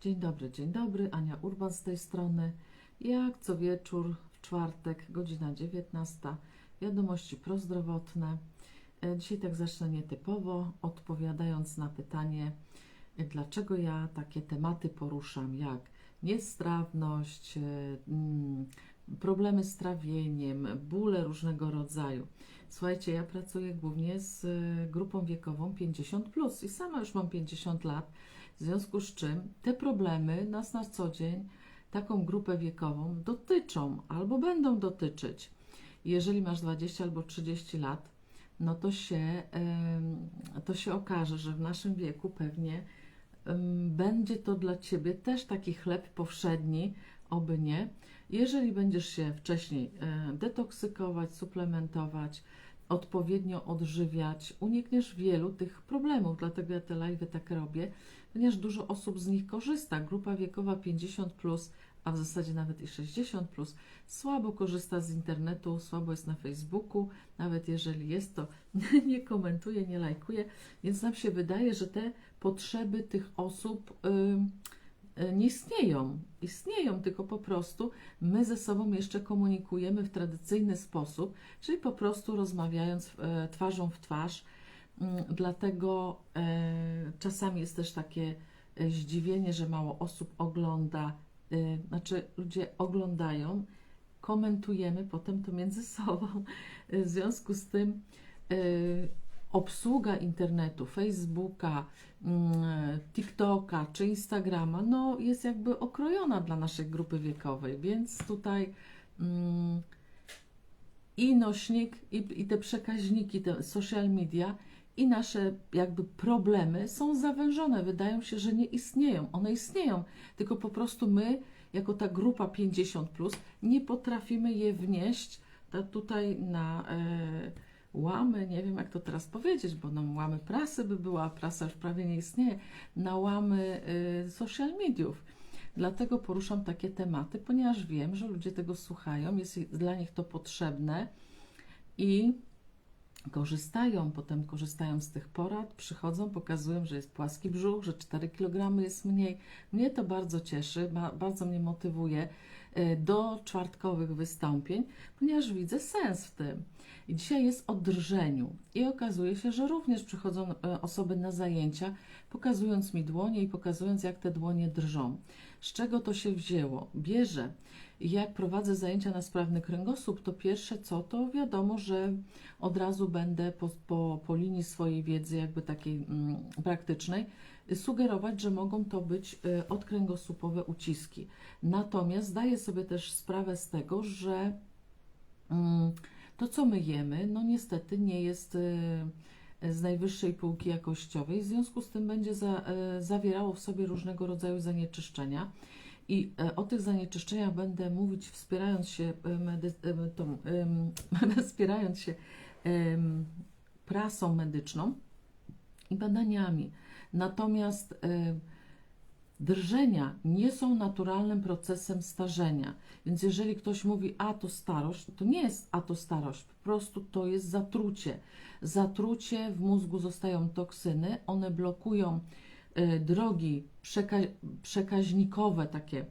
Dzień dobry, dzień dobry. Ania Urban z tej strony. Jak co wieczór w czwartek, godzina 19. Wiadomości prozdrowotne. E, Dzisiaj tak zacznę nietypowo, odpowiadając na pytanie, e, dlaczego ja takie tematy poruszam, jak niestrawność, e, mm, problemy z trawieniem, bóle różnego rodzaju. Słuchajcie, ja pracuję głównie z grupą wiekową 50 plus i sama już mam 50 lat. W związku z czym te problemy nas na co dzień, taką grupę wiekową dotyczą albo będą dotyczyć. Jeżeli masz 20 albo 30 lat, no to się, to się okaże, że w naszym wieku pewnie będzie to dla Ciebie też taki chleb powszedni, oby nie. Jeżeli będziesz się wcześniej e, detoksykować, suplementować, odpowiednio odżywiać, unikniesz wielu tych problemów. Dlatego ja te live tak robię, ponieważ dużo osób z nich korzysta. Grupa wiekowa 50, plus, a w zasadzie nawet i 60, plus, słabo korzysta z internetu, słabo jest na Facebooku. Nawet jeżeli jest, to nie komentuje, nie lajkuje. Więc nam się wydaje, że te potrzeby tych osób. ym, y, nie istnieją. Istnieją, tylko po prostu my ze sobą jeszcze komunikujemy w tradycyjny sposób, czyli po prostu rozmawiając e, twarzą w twarz. Mm, Dlatego e, czasami jest też takie e, zdziwienie, że mało osób ogląda, e, znaczy ludzie oglądają, komentujemy potem to między sobą. E, W związku z tym e, obsługa internetu, Facebooka, mm, TikToka czy Instagrama, no jest jakby okrojona dla naszej grupy wiekowej, więc tutaj mm, i nośnik, i, i te przekaźniki, te social media, i nasze jakby problemy są zawężone. Wydają się, że nie istnieją. One istnieją, tylko po prostu my, jako ta grupa 50, plus, nie potrafimy je wnieść ta, tutaj na e, łamy, nie wiem jak to teraz powiedzieć, bo nam łamy prasy by była, a prasa już prawie nie istnieje, na łamy e, social mediów. Dlatego poruszam takie tematy, ponieważ wiem, że ludzie tego słuchają, jest dla nich to potrzebne i korzystają, potem korzystają z tych porad, przychodzą, pokazują, że jest płaski brzuch, że 4 kg jest mniej. Mnie to bardzo cieszy, ba- bardzo mnie motywuje e, do czwartkowych wystąpień, ponieważ widzę sens w tym. I dzisiaj jest o drżeniu i okazuje się, że również przychodzą e, osoby na zajęcia, pokazując mi dłonie i pokazując, jak te dłonie drżą. Z czego to się wzięło? Bierze. Jak prowadzę zajęcia na sprawny kręgosłup, to pierwsze co, to wiadomo, że od razu będę po, po, po linii swojej wiedzy, jakby takiej mm, praktycznej, sugerować, że mogą to być y, odkręgosłupowe uciski. Natomiast zdaję sobie też sprawę z tego, że mm, to, co my jemy, no niestety nie jest y, z najwyższej półki jakościowej, w związku z tym będzie za, y, zawierało w sobie różnego rodzaju zanieczyszczenia. I e, o tych zanieczyszczeniach będę mówić, wspierając się, e, medy, e, tą, wspierając się prasą medyczną i badaniami. Natomiast e, drżenia nie są naturalnym procesem starzenia. Więc jeżeli ktoś mówi, a to starość, to nie jest a to starość, po prostu to jest zatrucie. Zatrucie, w mózgu zostają toksyny, one blokują e, drogi przeka- przekaźnikowe takie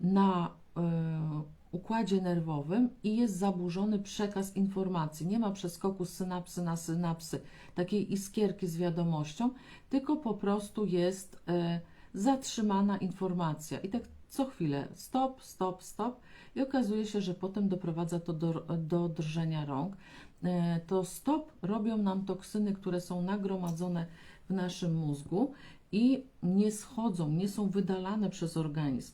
na e, układzie nerwowym i jest zaburzony przekaz informacji. Nie ma przeskoku z synapsy na synapsy, takiej iskierki z wiadomością, tylko po prostu jest e, zatrzymana informacja. I tak co chwilę stop, stop, stop i okazuje się, że potem doprowadza to do, do drżenia rąk. E, To stop robią nam toksyny, które są nagromadzone w naszym mózgu i nie schodzą, nie są wydalane przez organizm.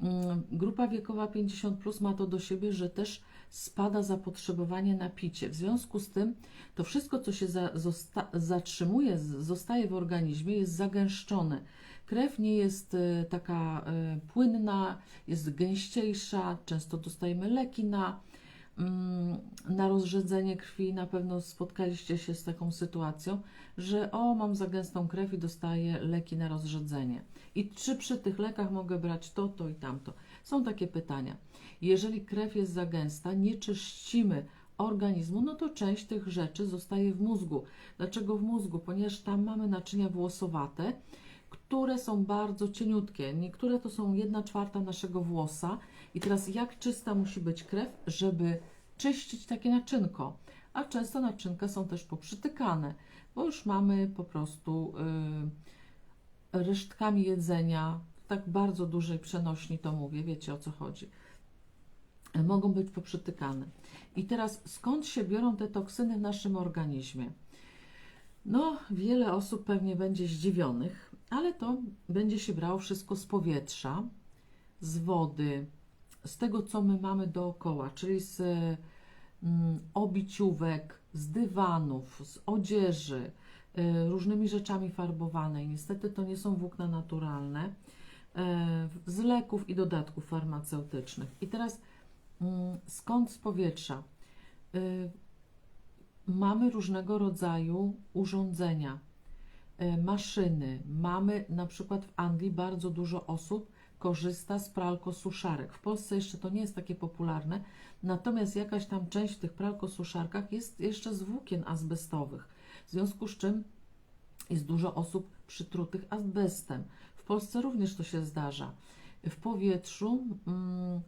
Mm, Grupa wiekowa 50 plus ma to do siebie, że też spada zapotrzebowanie na picie. W związku z tym to wszystko, co się za, zosta, zatrzymuje, zostaje w organizmie, jest zagęszczone. Krew nie jest e, taka e, płynna, jest gęściejsza, często dostajemy leki na, mm, na rozrzedzenie krwi. Na pewno spotkaliście się z taką sytuacją, że o, mam za gęstą krew i dostaję leki na rozrzedzenie. I czy przy tych lekach mogę brać to, to i tamto? Są takie pytania. Jeżeli krew jest za gęsta, nie czyścimy organizmu, no to część tych rzeczy zostaje w mózgu. Dlaczego w mózgu? Ponieważ tam mamy naczynia włosowate, niektóre są bardzo cieniutkie, niektóre to są 1 czwarta naszego włosa. I teraz jak czysta musi być krew, żeby czyścić takie naczynko. A często naczynka są też poprzytykane, bo już mamy po prostu y, resztkami jedzenia, w tak bardzo dużej przenośni to mówię, wiecie o co chodzi. Mogą być poprzytykane. I teraz skąd się biorą te toksyny w naszym organizmie? No, wiele osób pewnie będzie zdziwionych, ale to będzie się brało wszystko z powietrza, z wody, z tego, co my mamy dookoła, czyli z mm, obiciówek, z dywanów, z odzieży, y, różnymi rzeczami farbowanej. Niestety to nie są włókna naturalne, y, z leków i dodatków farmaceutycznych. I teraz mm, skąd z powietrza? Y, mamy różnego rodzaju urządzenia, maszyny. Mamy na przykład w Anglii bardzo dużo osób korzysta z pralkosuszarek. W Polsce jeszcze to nie jest takie popularne, natomiast jakaś tam część w tych pralkosuszarkach jest jeszcze z włókien azbestowych. W związku z czym jest dużo osób przytrutych azbestem. W Polsce również to się zdarza. W powietrzu mm,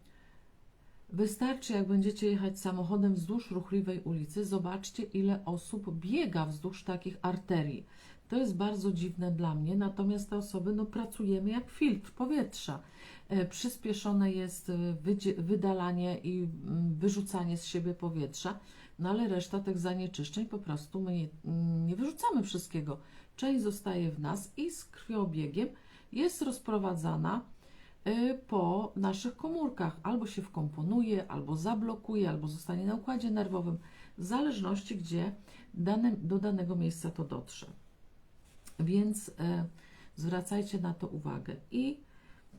wystarczy, jak będziecie jechać samochodem wzdłuż ruchliwej ulicy, zobaczcie, ile osób biega wzdłuż takich arterii. To jest bardzo dziwne dla mnie, natomiast te osoby, no pracujemy jak filtr powietrza. E, przyspieszone jest e, wydalanie i mm, wyrzucanie z siebie powietrza, no ale reszta tych zanieczyszczeń po prostu my nie, mm, nie wyrzucamy wszystkiego. Część zostaje w nas i z krwiobiegiem jest rozprowadzana y, po naszych komórkach. Albo się wkomponuje, albo zablokuje, albo zostanie na układzie nerwowym, w zależności gdzie do danego miejsca to dotrze. Więc e, zwracajcie na to uwagę. I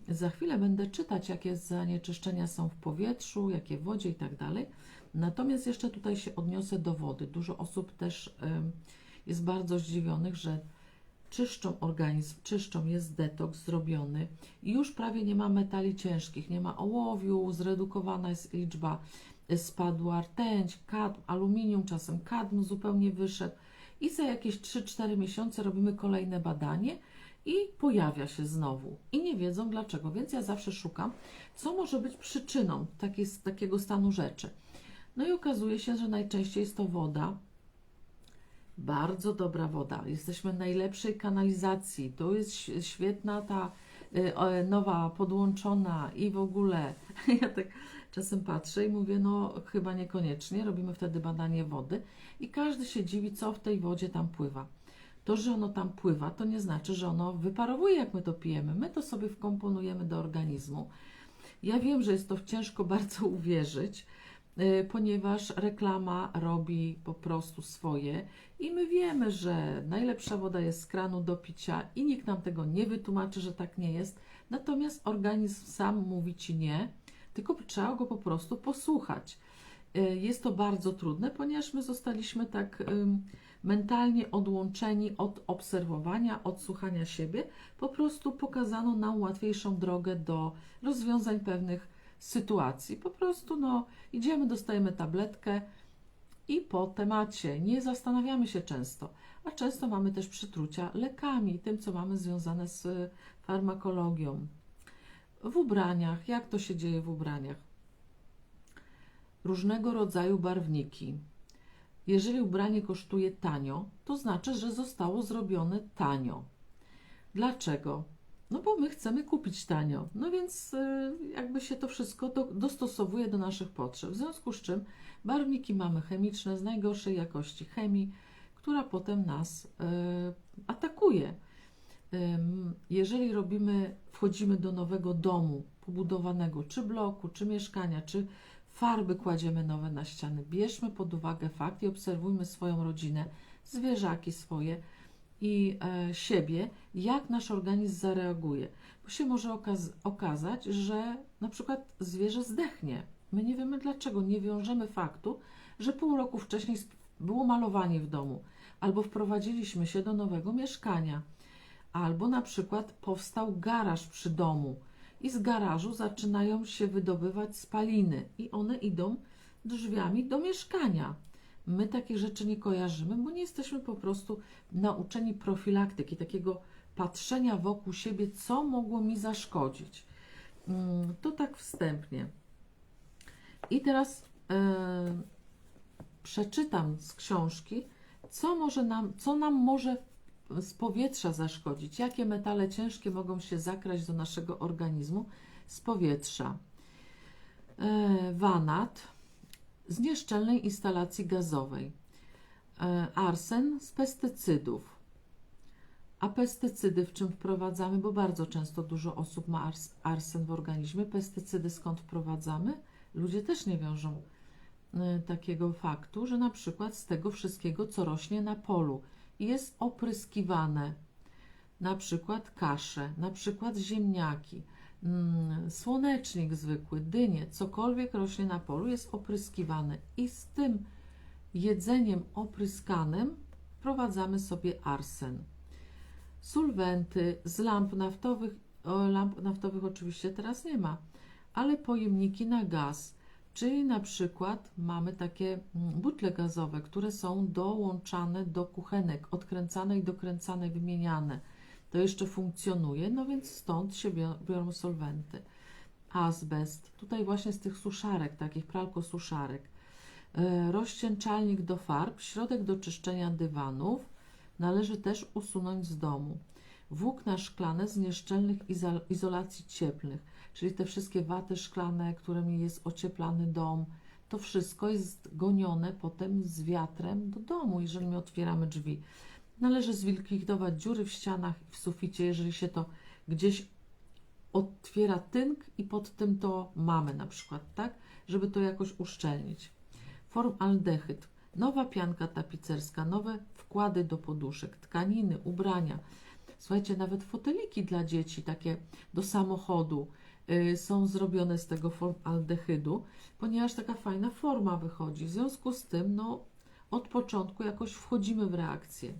za chwilę będę czytać, jakie zanieczyszczenia są w powietrzu, jakie w wodzie i tak dalej. Natomiast jeszcze tutaj się odniosę do wody. Dużo osób też em, jest bardzo zdziwionych, że czyszczą organizm, czyszczą, jest detoks zrobiony i już prawie nie ma metali ciężkich, nie ma ołowiu, zredukowana jest liczba, y, spadła rtęć, kadm, aluminium, czasem kadm zupełnie wyszedł i za jakieś 3-4 miesiące robimy kolejne badanie i pojawia się znowu i nie wiedzą dlaczego, więc ja zawsze szukam, co może być przyczyną takiego stanu rzeczy. No i okazuje się, że najczęściej jest to woda, bardzo dobra woda. Jesteśmy w najlepszej kanalizacji. To jest świetna ta y, nowa podłączona i w ogóle. Ja tak czasem patrzę i mówię, no chyba niekoniecznie. Robimy wtedy badanie wody i każdy się dziwi, co w tej wodzie tam pływa. To, że ono tam pływa, to nie znaczy, że ono wyparowuje, jak my to pijemy. My to sobie wkomponujemy do organizmu. Ja wiem, że jest to ciężko bardzo uwierzyć, y, ponieważ reklama robi po prostu swoje i my wiemy, że najlepsza woda jest z kranu do picia i nikt nam tego nie wytłumaczy, że tak nie jest. Natomiast organizm sam mówi ci nie, tylko trzeba go po prostu posłuchać. Y, Jest to bardzo trudne, ponieważ my zostaliśmy tak mentalnie odłączeni od obserwowania, od słuchania siebie. Po prostu pokazano nam łatwiejszą drogę do rozwiązań pewnych sytuacji. Po prostu no, idziemy, dostajemy tabletkę i po temacie. Nie zastanawiamy się często, a często mamy też przytrucia lekami, tym co mamy związane z farmakologią. W ubraniach, jak to się dzieje w ubraniach? Różnego rodzaju barwniki. Jeżeli ubranie kosztuje tanio, to znaczy, że zostało zrobione tanio. Dlaczego? No bo my chcemy kupić tanio. No więc y, jakby się to wszystko do, dostosowuje do naszych potrzeb. W związku z czym barwniki mamy chemiczne z najgorszej jakości chemii, która potem nas y, atakuje. Jeżeli robimy, wchodzimy do nowego domu pobudowanego, czy bloku, czy mieszkania, czy farby kładziemy nowe na ściany, bierzmy pod uwagę fakt i obserwujmy swoją rodzinę, zwierzaki swoje i e, siebie, jak nasz organizm zareaguje. Bo się może okaz- okazać, że na przykład zwierzę zdechnie. My nie wiemy dlaczego, nie wiążemy faktu, że pół roku wcześniej było malowanie w domu, albo wprowadziliśmy się do nowego mieszkania, albo na przykład powstał garaż przy domu i z garażu zaczynają się wydobywać spaliny i one idą drzwiami do mieszkania. My takie rzeczy nie kojarzymy, bo nie jesteśmy po prostu nauczeni profilaktyki, takiego patrzenia wokół siebie, co mogło mi zaszkodzić. Mm, To tak wstępnie. I teraz e, przeczytam z książki, co, może nam, co nam może z powietrza zaszkodzić, jakie metale ciężkie mogą się zakraść do naszego organizmu z powietrza. E, wanat z nieszczelnej instalacji gazowej, e, arsen z pestycydów. A pestycydy w czym wprowadzamy? Bo bardzo często dużo osób ma ars- arsen w organizmie. Pestycydy skąd wprowadzamy? Ludzie też nie wiążą y, takiego faktu, że na przykład z tego wszystkiego, co rośnie na polu, jest opryskiwane. Na przykład kasze, na przykład ziemniaki, mm, słonecznik zwykły, dynie, cokolwiek rośnie na polu jest opryskiwane. I z tym jedzeniem opryskanym wprowadzamy sobie arsen solwenty z lamp naftowych. Lamp naftowych oczywiście teraz nie ma, ale pojemniki na gaz, czyli na przykład mamy takie mm, butle gazowe, które są dołączane do kuchenek, odkręcane i dokręcane, wymieniane. To jeszcze funkcjonuje, no więc stąd się bio- biorą solwenty. Azbest, tutaj właśnie z tych suszarek, takich pralkosuszarek. E, Rozcieńczalnik do farb, środek do czyszczenia dywanów, należy też usunąć z domu. Włókna szklane z nieszczelnych izo- izolacji cieplnych, czyli te wszystkie waty szklane, którymi jest ocieplany dom, to wszystko jest gonione potem z wiatrem do domu, jeżeli my otwieramy drzwi. Należy zlikwidować dziury w ścianach i w suficie, jeżeli się to gdzieś otwiera tynk i pod tym to mamy na przykład, tak? Żeby to jakoś uszczelnić. Formaldehyd, nowa pianka tapicerska, nowe wkłady do poduszek, tkaniny, ubrania. Słuchajcie, nawet foteliki dla dzieci, takie do samochodu, są zrobione z tego formaldehydu, ponieważ taka fajna forma wychodzi. W związku z tym, no, od początku jakoś wchodzimy w reakcję.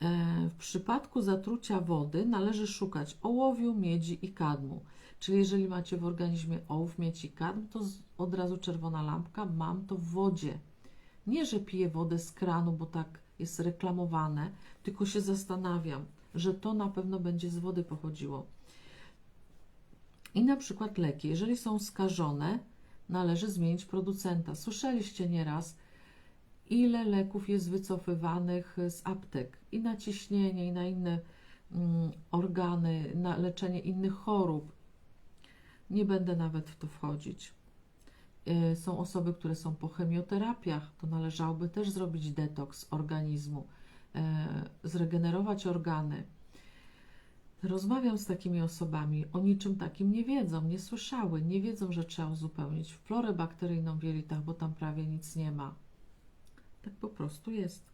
E, W przypadku zatrucia wody należy szukać ołowiu, miedzi i kadmu. Czyli jeżeli macie w organizmie ołów, miedź i kadm, to od razu czerwona lampka, mam to w wodzie. Nie, że piję wodę z kranu, bo tak jest reklamowane, tylko się zastanawiam, że to na pewno będzie z wody pochodziło. I na przykład leki, jeżeli są skażone, należy zmienić producenta. Słyszeliście nieraz, ile leków jest wycofywanych z aptek i na ciśnienie, i na inne mm, organy, na leczenie innych chorób. Nie będę nawet w to wchodzić. Y, Są osoby, które są po chemioterapiach, to należałoby też zrobić detoks organizmu, e, zregenerować organy. Rozmawiam z takimi osobami, o niczym takim nie wiedzą, nie słyszały, nie wiedzą, że trzeba uzupełnić florę bakteryjną w jelitach, bo tam prawie nic nie ma. Tak po prostu jest.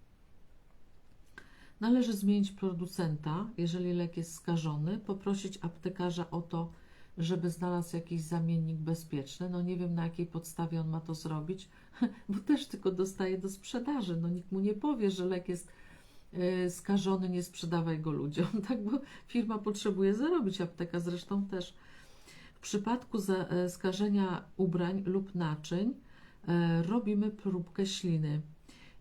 Należy zmienić producenta, jeżeli lek jest skażony, poprosić aptekarza o to, żeby znalazł jakiś zamiennik bezpieczny. No nie wiem na jakiej podstawie on ma to zrobić, bo też tylko dostaje do sprzedaży. No nikt mu nie powie, że lek jest skażony, nie sprzedawaj go ludziom, tak? Bo firma potrzebuje zarobić, apteka zresztą też. W przypadku e, skażenia ubrań lub naczyń e, robimy próbkę śliny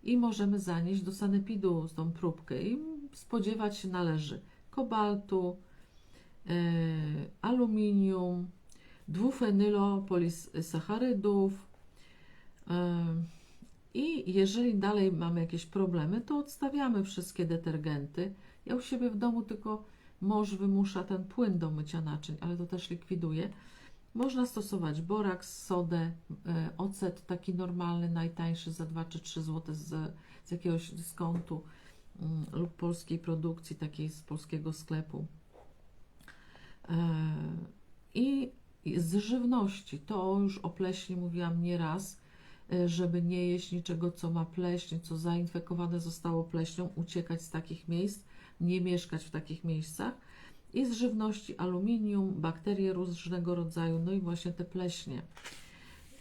i możemy zanieść do sanepidu tą próbkę i spodziewać się należy kobaltu, e, aluminium, dwufenylopolisacharydów i jeżeli dalej mamy jakieś problemy, to odstawiamy wszystkie detergenty. Ja u siebie w domu tylko mąż wymusza ten płyn do mycia naczyń, ale to też likwiduje. Można stosować boraks, sodę, e, ocet taki normalny, najtańszy za 2 czy 3 zł z, z jakiegoś dyskontu mm, lub polskiej produkcji, takiej z polskiego sklepu. E, I z żywności, to już o pleśni mówiłam nieraz, żeby nie jeść niczego, co ma pleśń, co zainfekowane zostało pleśnią, uciekać z takich miejsc, nie mieszkać w takich miejscach. I z żywności aluminium, bakterie różnego rodzaju, no i właśnie te pleśnie.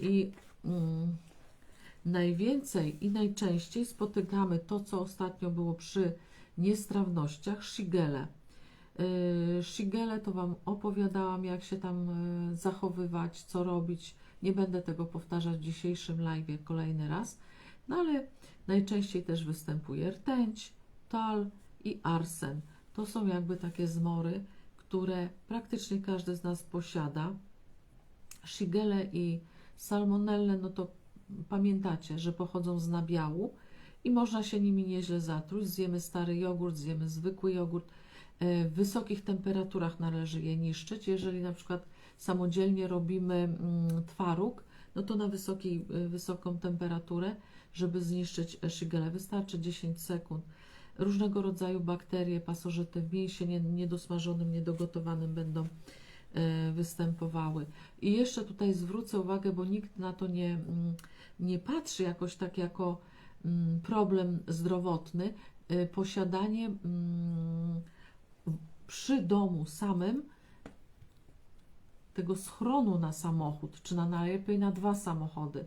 I mm, najwięcej i najczęściej spotykamy to, co ostatnio było przy niestrawnościach, shigele. Yy, Shigele to Wam opowiadałam, jak się tam yy, zachowywać, co robić. Nie będę tego powtarzać w dzisiejszym live kolejny raz, no ale najczęściej też występuje rtęć, tal i arsen. To są jakby takie zmory, które praktycznie każdy z nas posiada. Shigelle i salmonelle, no to pamiętacie, że pochodzą z nabiału i można się nimi nieźle zatruć. Zjemy stary jogurt, zjemy zwykły jogurt. W wysokich temperaturach należy je niszczyć. Jeżeli na przykład samodzielnie robimy mm, twaróg, no to na wysokiej, y, wysoką temperaturę, żeby zniszczyć szygele, wystarczy 10 sekund. Różnego rodzaju bakterie, pasożyty w mięsie nie- niedosmażonym, niedogotowanym będą e, występowały. I jeszcze tutaj zwrócę uwagę, bo nikt na to nie, mm, nie patrzy jakoś tak jako mm, problem zdrowotny, posiadanie przy domu samym tego schronu na samochód, czy na najlepiej na dwa samochody.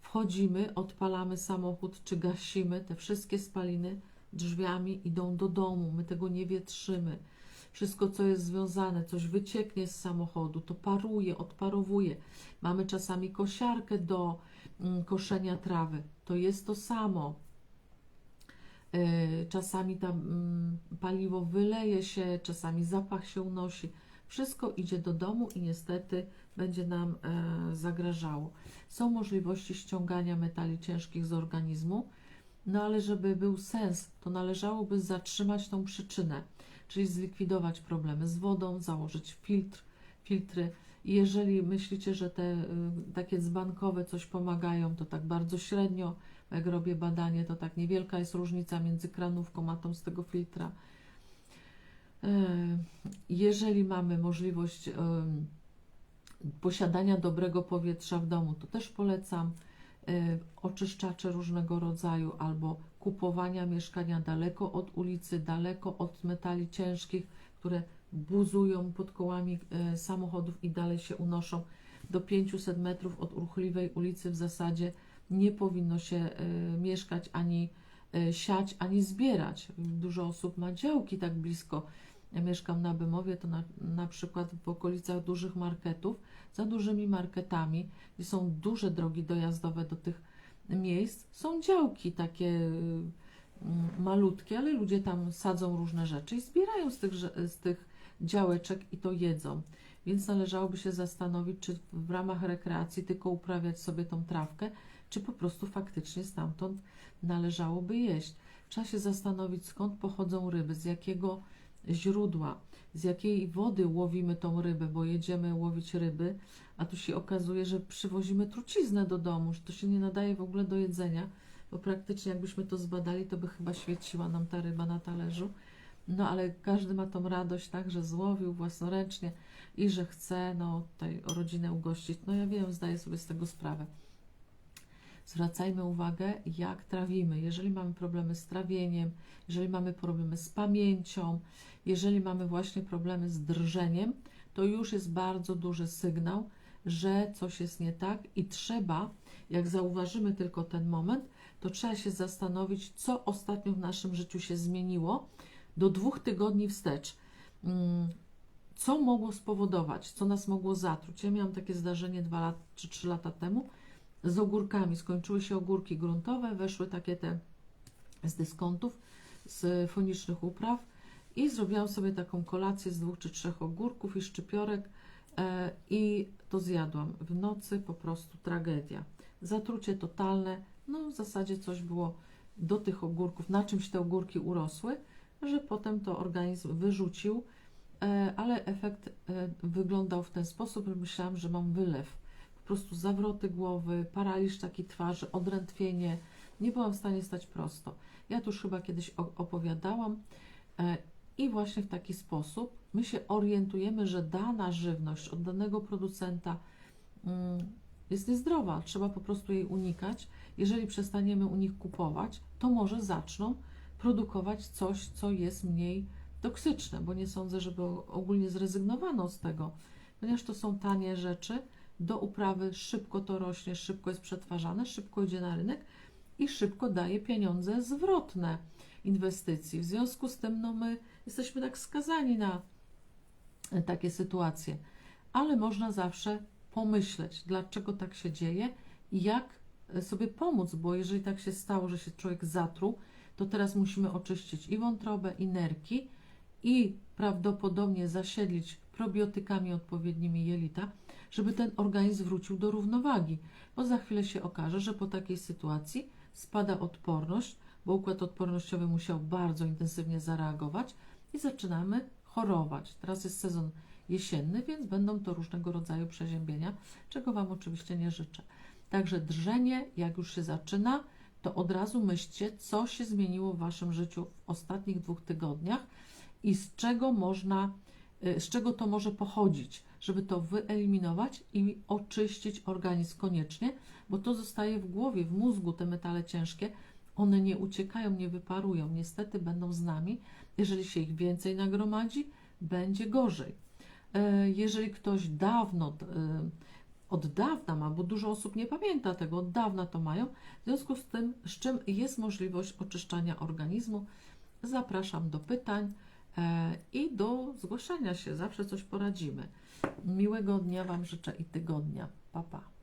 Wchodzimy, odpalamy samochód, czy gasimy, te wszystkie spaliny drzwiami idą do domu, my tego nie wietrzymy. Wszystko, co jest związane, coś wycieknie z samochodu, to paruje, odparowuje. Mamy czasami kosiarkę do mm, koszenia trawy, to jest to samo. E, Czasami tam mm, paliwo wyleje się, czasami zapach się unosi. Wszystko idzie do domu i niestety będzie nam e, zagrażało. Są możliwości ściągania metali ciężkich z organizmu, no ale żeby był sens, to należałoby zatrzymać tą przyczynę, czyli zlikwidować problemy z wodą, założyć filtr, filtry. Jeżeli myślicie, że te y, takie dzbankowe coś pomagają, to tak bardzo średnio. Jak robię badanie, to tak niewielka jest różnica między kranówką a tą z tego filtra. E, Jeżeli mamy możliwość posiadania dobrego powietrza w domu, to też polecam e, oczyszczacze różnego rodzaju albo kupowania mieszkania daleko od ulicy, daleko od metali ciężkich, które buzują pod kołami e, samochodów i dalej się unoszą. Do 500 metrów od ruchliwej ulicy w zasadzie nie powinno się e, mieszkać ani e, siać, ani zbierać. Dużo osób ma działki tak blisko. Ja mieszkam na Bymowie, to na, na przykład w okolicach dużych marketów, za dużymi marketami, gdzie są duże drogi dojazdowe do tych miejsc, są działki takie mm, malutkie, ale ludzie tam sadzą różne rzeczy i zbierają z tych, z tych działeczek i to jedzą. Więc należałoby się zastanowić, czy w ramach rekreacji tylko uprawiać sobie tą trawkę, czy po prostu faktycznie stamtąd należałoby jeść. Trzeba się zastanowić, skąd pochodzą ryby, z jakiego źródła, z jakiej wody łowimy tą rybę, bo jedziemy łowić ryby, a tu się okazuje, że przywozimy truciznę do domu, że to się nie nadaje w ogóle do jedzenia, bo praktycznie jakbyśmy to zbadali, to by chyba świeciła nam ta ryba na talerzu. No ale każdy ma tą radość, tak, że złowił własnoręcznie i że chce no, tutaj rodzinę ugościć. No ja wiem, zdaję sobie z tego sprawę. Zwracajmy uwagę, jak trawimy. Jeżeli mamy problemy z trawieniem, jeżeli mamy problemy z pamięcią, jeżeli mamy właśnie problemy z drżeniem, to już jest bardzo duży sygnał, że coś jest nie tak i trzeba, jak zauważymy tylko ten moment, to trzeba się zastanowić, co ostatnio w naszym życiu się zmieniło do dwóch tygodni wstecz. Mm, Co mogło spowodować, co nas mogło zatruć? Ja miałam takie zdarzenie dwa lat, czy trzy lata temu z ogórkami. Skończyły się ogórki gruntowe, weszły takie te z dyskontów, z fonicznych upraw i zrobiłam sobie taką kolację z dwóch czy trzech ogórków i szczypiorek e, i to zjadłam. W nocy po prostu tragedia. Zatrucie totalne, no w zasadzie coś było do tych ogórków, na czymś te ogórki urosły, że potem to organizm wyrzucił, e, ale efekt e, wyglądał w ten sposób, że myślałam, że mam wylew. Po prostu zawroty głowy, paraliż taki twarzy, odrętwienie. Nie byłam w stanie stać prosto. Ja tu już chyba kiedyś opowiadałam e, i właśnie w taki sposób my się orientujemy, że dana żywność od danego producenta mm, jest niezdrowa. Trzeba po prostu jej unikać. Jeżeli przestaniemy u nich kupować, to może zaczną produkować coś, co jest mniej toksyczne, bo nie sądzę, żeby ogólnie zrezygnowano z tego, ponieważ to są tanie rzeczy, do uprawy szybko to rośnie, szybko jest przetwarzane, szybko idzie na rynek i szybko daje pieniądze zwrotne inwestycji. W związku z tym no my jesteśmy tak skazani na takie sytuacje, ale można zawsze pomyśleć, dlaczego tak się dzieje i jak sobie pomóc, bo jeżeli tak się stało, że się człowiek zatruł, to teraz musimy oczyścić i wątrobę, i nerki, i prawdopodobnie zasiedlić probiotykami odpowiednimi jelita, żeby ten organizm wrócił do równowagi, bo za chwilę się okaże, że po takiej sytuacji spada odporność, bo układ odpornościowy musiał bardzo intensywnie zareagować i zaczynamy chorować. Teraz jest sezon jesienny, więc będą to różnego rodzaju przeziębienia, czego Wam oczywiście nie życzę. Także drżenie, jak już się zaczyna, to od razu myślcie, co się zmieniło w Waszym życiu w ostatnich dwóch tygodniach i z czego można, z czego to może pochodzić, żeby to wyeliminować i oczyścić organizm koniecznie, bo to zostaje w głowie, w mózgu, te metale ciężkie, one nie uciekają, nie wyparują, niestety będą z nami. Jeżeli się ich więcej nagromadzi, będzie gorzej. E, Jeżeli ktoś dawno, e, od dawna ma, bo dużo osób nie pamięta tego, od dawna to mają, w związku z tym, z czym jest możliwość oczyszczania organizmu, zapraszam do pytań i do zgłaszania się, zawsze coś poradzimy. Miłego dnia Wam życzę i tygodnia. Pa, pa.